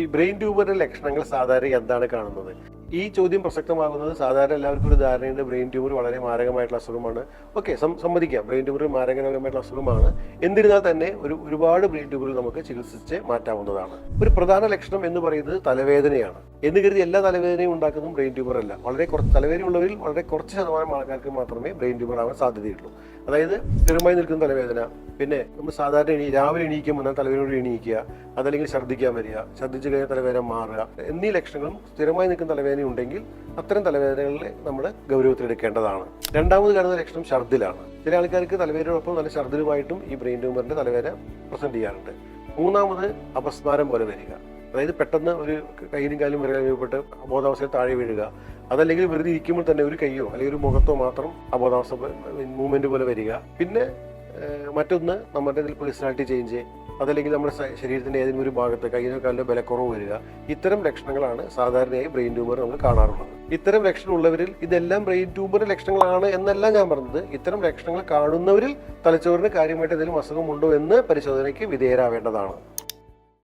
ഈ ബ്രെയിൻ ട്യൂമറിന്റെ ലക്ഷണങ്ങൾ സാധാരണ എന്താണ് കാണുന്നത്? ഈ ചോദ്യം പ്രസക്തമാകുന്നത് സാധാരണ എല്ലാവർക്കും ഒരു ധാരണയുണ്ട് ബ്രെയിൻ ട്യൂമർ വളരെ മാരകമായിട്ടുള്ള അസുഖമാണ്. ഓക്കെ സമ്മതിക്കാം. ബ്രെയിൻ ട്യൂമർ മാരകമായിട്ടുള്ള അസുഖമാണ്. എന്നിരുന്നാൽ തന്നെ ഒരു ഒരുപാട് ബ്രെയിൻ ട്യൂമറുകൾ നമുക്ക് ചികിത്സിച്ച് മാറ്റാവുന്നതാണ്. ഒരു പ്രധാന ലക്ഷണം എന്ന് പറയുന്നത് തലവേദനയാണ്. എന്ന് കരുതി എല്ലാ തലവേദനയും ഉണ്ടാക്കുന്നതും ബ്രെയിൻ ട്യൂമർ അല്ല. വളരെ കുറച്ച് തലവേദന ഉള്ളവരിൽ വളരെ കുറച്ച് ശതമാനം ആൾക്കാർക്ക് മാത്രമേ ബ്രെയിൻ ട്യൂമർ ആവാൻ സാധ്യതയുള്ളൂ. അതായത് സ്ഥിരമായി നിൽക്കുന്ന തലവേദന പിന്നെ നമ്മൾ സാധാരണ എണീ രാവിലെ എണീക്കുമ്പോൾ എന്നാൽ തലവേദനയോട് എണീക്കുക അതല്ലെങ്കിൽ ഛർദ്ദിക്കാൻ വരിക ഛർദ്ദിച്ച് കഴിഞ്ഞാൽ തലവേദന മാറുക എന്നീ ലക്ഷണങ്ങളും സ്ഥിരമായി നിൽക്കുന്ന തലവേദന ഉണ്ടെങ്കിൽ അത്തരം തലവേദനകളെ നമ്മൾ ഗൗരവത്തിലെടുക്കേണ്ടതാണ് രണ്ടാമത് കാണുന്ന ലക്ഷണം ഛർദ്ദിലാണ്. ചില ആൾക്കാർക്ക് തലവേദനയോടൊപ്പം നല്ല ഛർദ്ദിലുമായിട്ടും ഈ ബ്രെയിൻ ട്യൂമറിന്റെ തലവേദന പ്രസന്റ് ചെയ്യാറുണ്ട്. മൂന്നാമത് അപസ്മാരം പോലെ വരിക. അതായത് പെട്ടെന്ന് ഒരു കയ്യിലും കാലും വരെ അനുഭവപ്പെട്ട് അബോധാവസ്ഥയിൽ താഴെ വീഴുക. അതല്ലെങ്കിൽ വെറുതെ ഇരിക്കുമ്പോൾ തന്നെ ഒരു കൈയോ അല്ലെങ്കിൽ ഒരു മുഖത്തോ മാത്രം അബോധാവസ്ഥ മൂവ്മെന്റ് പോലെ വരിക. പിന്നെ മറ്റൊന്ന് നമ്മുടെ പേഴ്സണാലിറ്റി ചേഞ്ച് അതല്ലെങ്കിൽ നമ്മുടെ ശരീരത്തിന്റെ ഏതെങ്കിലും ഒരു ഭാഗത്ത് കൈയിലോ കാലിലോ ബലക്കുറവ് വരിക. ഇത്തരം ലക്ഷണങ്ങളാണ് സാധാരണയായി ബ്രെയിൻ ട്യൂമർ നമ്മൾ കാണാറുള്ളത്. ഇത്തരം ലക്ഷണം ഉള്ളവരിൽ ഇതെല്ലാം ബ്രെയിൻ ട്യൂമറിന്റെ ലക്ഷണങ്ങളാണ് എന്നല്ല ഞാൻ പറഞ്ഞത്. ഇത്തരം ലക്ഷണങ്ങൾ കാണുന്നവരിൽ തലച്ചോറിന് കാര്യമായിട്ട് എന്തെങ്കിലും അസുഖമുണ്ടോ എന്ന് പരിശോധനയ്ക്ക് വിധേയരാവേണ്ടതാണ്.